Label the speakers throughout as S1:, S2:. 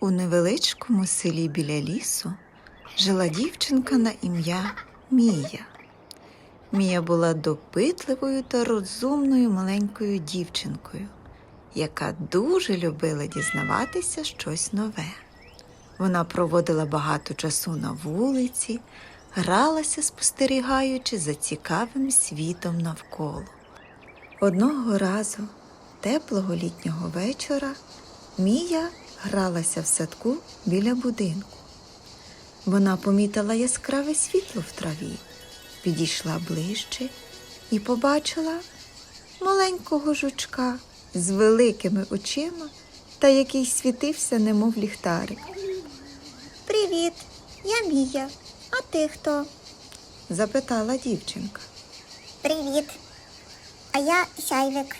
S1: У невеличкому селі біля лісу жила дівчинка на ім'я Мія. Мія була допитливою та розумною маленькою дівчинкою, яка дуже любила дізнаватися щось нове. Вона проводила багато часу на вулиці, гралася, спостерігаючи за цікавим світом навколо. Одного разу, теплого літнього вечора, Мія гралася в садку біля будинку. Вона помітила яскраве світло в траві, підійшла ближче і побачила маленького жучка з великими очима та який світився, немов ліхтарик.
S2: Привіт, я Мія. А ти хто?
S1: Запитала дівчинка.
S2: Привіт. А я Сяйвик.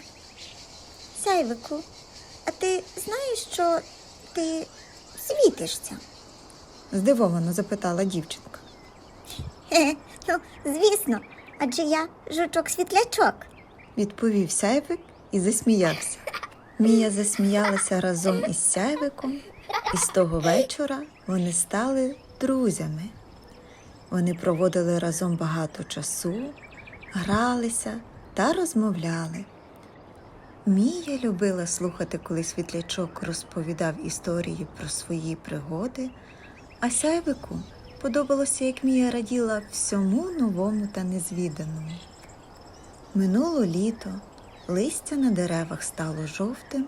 S2: Сяйвику, а ти знаєш, що ти світишся?
S1: Здивовано запитала дівчинка.
S2: Хе, ну, звісно, адже я жучок-світлячок.
S1: Відповів сяйвик і засміявся. Мія засміялася разом із сяйвиком, і з того вечора вони стали друзями. Вони проводили разом багато часу, гралися та розмовляли. Мія любила слухати, коли світлячок розповідав історії про свої пригоди, а сяйвику подобалося, як Мія раділа всьому новому та незвіданому. Минуло літо, листя на деревах стало жовтим,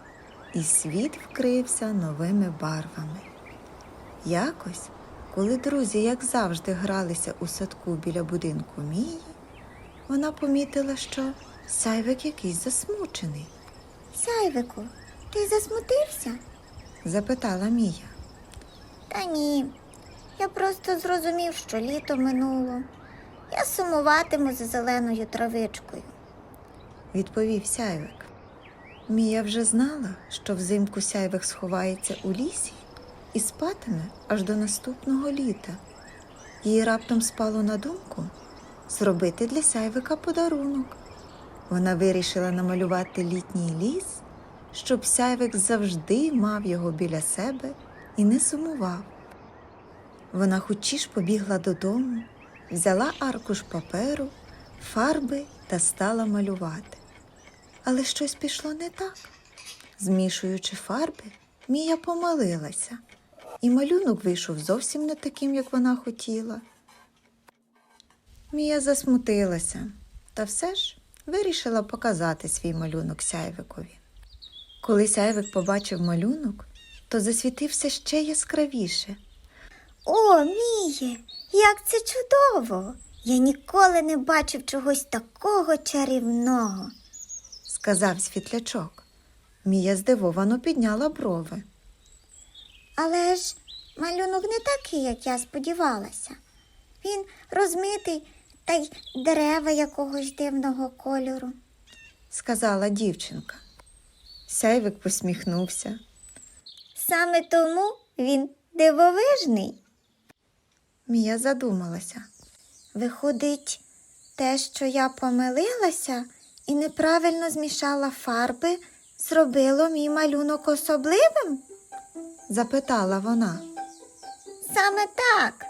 S1: і світ вкрився новими барвами. Якось, коли друзі, як завжди, гралися у садку біля будинку Мії, вона помітила, що сяйвик якийсь засмучений.
S2: Сяйвику, ти засмутився?
S1: Запитала Мія.
S2: Та ні. Я просто зрозумів, що літо минуло. Я сумуватиму за зеленою травичкою.
S1: відповів сяйвик. Мія вже знала, що взимку сяйвик сховається у лісі і спатиме аж до наступного літа. Їй раптом спало на думку зробити для сяйвика подарунок. Вона вирішила намалювати літній ліс, щоб сяйвик завжди мав його біля себе і не сумував. Вона хочіш побігла додому, взяла аркуш паперу, фарби та стала малювати. Але щось пішло не так. Змішуючи фарби, Мія помилилася, і малюнок вийшов зовсім не таким, як вона хотіла. Мія засмутилася, та все ж вирішила показати свій малюнок сяйвикові. Коли сяйвик побачив малюнок, то засвітився ще яскравіше.
S2: О, Міє, як це чудово! Я ніколи не бачив чогось такого чарівного.
S1: сказав світлячок. Мія здивовано підняла брови.
S2: Але ж малюнок не такий, як я сподівалася. Він розмитий та й дерева якогось дивного кольору.
S1: сказала дівчинка. Сяйвик посміхнувся.
S2: Саме тому він дивовижний.
S1: Мія задумалася.
S2: Виходить, те, що я помилилася і неправильно змішала фарби, зробило мій малюнок особливим?
S1: Запитала вона,
S2: Саме так.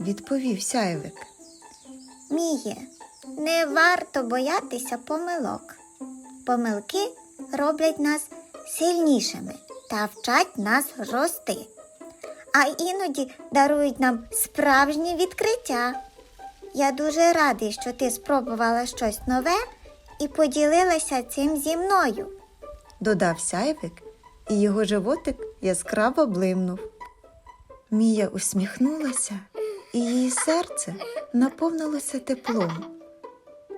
S1: відповів сяйвик.
S2: Міє, не варто боятися помилок. Помилки роблять нас сильнішими та вчать нас рости, а іноді дарують нам справжні відкриття. Я дуже радий, що ти спробувала щось нове і поділилася цим зі мною.
S1: Додав сяйвик, і його животик яскраво блимнув. Мія усміхнулася, і її серце наповнилося теплом.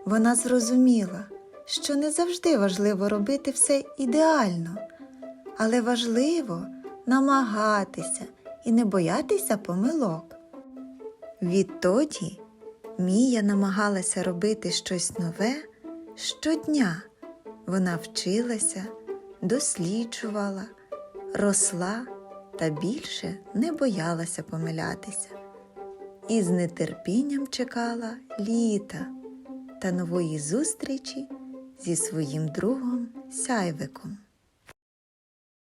S1: Вона зрозуміла, що не завжди важливо робити все ідеально, але важливо намагатися і не боятися помилок. Відтоді Мія намагалася робити щось нове щодня. Вона вчилася, досліджувала, росла та більше не боялася помилятися. І з нетерпінням чекала літа та нової зустрічі зі своїм другом Сяйвиком.